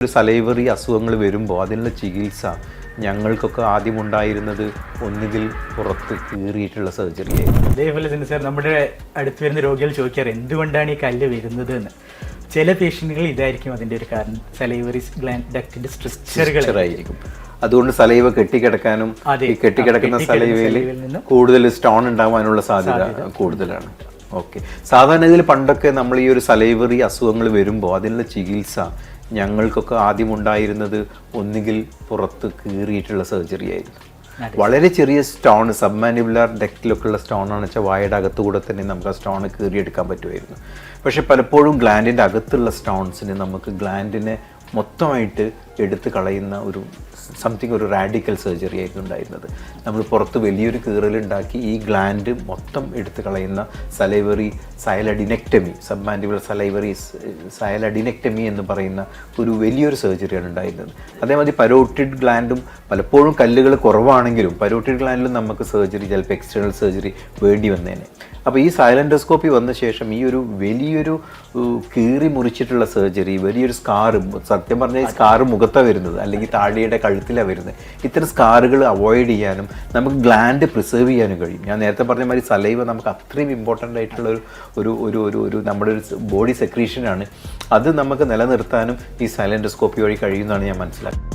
ഒരു സലൈവറി അസുഖങ്ങൾ വരുമ്പോൾ അതിനുള്ള ചികിത്സ ഞങ്ങൾക്കൊക്കെ ആദ്യം ഉണ്ടായിരുന്നത് ഒന്നുകിൽ പുറത്ത് കീറിയിട്ടുള്ള സർജറി ആയിരുന്നു. അതേപോലെ തന്നെ സാർ നമ്മുടെ അടുത്ത് വരുന്ന രോഗികൾ ചോദിക്കാറ് എന്തുകൊണ്ടാണ് ഈ കല്ല് വരുന്നത്? എന്ന്. ചില പേഷ്യന്റുകൾ ഇതായിരിക്കും അതിന്റെ ഒരു കാരണം. സലൈവറി ഗ്ലാൻഡ് ഡക്റ്റിന്റെ സ്ട്രക്ചറുകളായിരിക്കും അതുകൊണ്ട് സലൈവ കെട്ടിക്കിടക്കാനും. ഈ കെട്ടിക്കിടക്കുന്ന സലൈവയിൽ കൂടുതൽ സ്റ്റോൺ ഉണ്ടാവാനുള്ള സാധ്യത. കൂടുതലാണ്. ഓക്കെ സാധാരണ ഇതിൽ പണ്ടൊക്കെ നമ്മൾ ഈ ഒരു സലൈവറി അസുഖങ്ങൾ വരുമ്പോൾ അതിനുള്ള ചികിത്സ ഞങ്ങൾക്കൊക്കെ ആദ്യം ഉണ്ടായിരുന്നത് ഒന്നുകിൽ പുറത്ത് കീറിയിട്ടുള്ള സർജറി ആയിരുന്നു. വളരെ ചെറിയ സ്റ്റോൺ സബ്മാനിബുലാർ ഡെക്റ്റിലൊക്കെ ഉള്ള സ്റ്റോൺ ആണെന്ന് വെച്ചാൽ വായുടെ അകത്തുകൂടെ തന്നെ നമുക്ക് ആ സ്റ്റോൺ കീറിയെടുക്കാൻ പറ്റുമായിരുന്നു. പക്ഷേ പലപ്പോഴും ഗ്ലാൻഡിന്റെ അകത്തുള്ള സ്റ്റോൺസിന് നമുക്ക് ഗ്ലാൻഡിനെ മൊത്തമായിട്ട് എടുത്ത് കളയുന്ന ഒരു സംതിങ് ഒരു റാഡിക്കൽ സർജറി ആയിരുന്നു ഉണ്ടായിരുന്നത്. നമ്മൾ പുറത്ത് വലിയൊരു കീറലുണ്ടാക്കി ഈ ഗ്ലാൻഡ് മൊത്തം എടുത്തു കളയുന്ന salivary sialadenectomy submandibular salivary sialadenectomy എന്ന് പറയുന്ന ഒരു വലിയൊരു സർജറിയാണ് ഉണ്ടായിരുന്നത്. അതേമാതിരി പരോട്ടിഡ് ഗ്ലാൻഡും പലപ്പോഴും കല്ലുകൾ കുറവാണെങ്കിലും പരോട്ടിഡ് ഗ്ലാൻഡിലും നമുക്ക് സർജറി ചിലപ്പോൾ എക്സ്റ്റേണൽ സർജറി വേണ്ടി വന്നേനെ. അപ്പോൾ ഈ സൈലൻഡോസ്കോപ്പി വന്ന ശേഷം ഈ ഒരു വലിയൊരു കീറി മുറിച്ചിട്ടുള്ള സർജറി വലിയൊരു സ്കാർ സത്യം പറഞ്ഞാൽ ഈ സ്കാർ മുഖത്താണ് വരുന്നത് അല്ലെങ്കിൽ താടിയുടെ കഴുത്തിലാണ് വരുന്നത്. ഇത്തരം സ്കാറുകൾ അവോയ്ഡ് ചെയ്യാനും നമുക്ക് ഗ്ലാൻഡ് പ്രിസേർവ് ചെയ്യാനും കഴിയും. ഞാൻ നേരത്തെ പറഞ്ഞ മാതിരി സലൈവ നമുക്ക് അത്രയും ഇമ്പോർട്ടന്റ് ആയിട്ടുള്ള ഒരു ഒരു ഒരു ഒരു ഒരു നമ്മുടെ ഒരു ബോഡി സെക്രീഷനാണ് അത് നമുക്ക് നിലനിർത്താനും ഈ സൈലൻഡോസ്കോപ്പി വഴി കഴിയുന്നതാണ് ഞാൻ മനസ്സിലാക്കുന്നത്.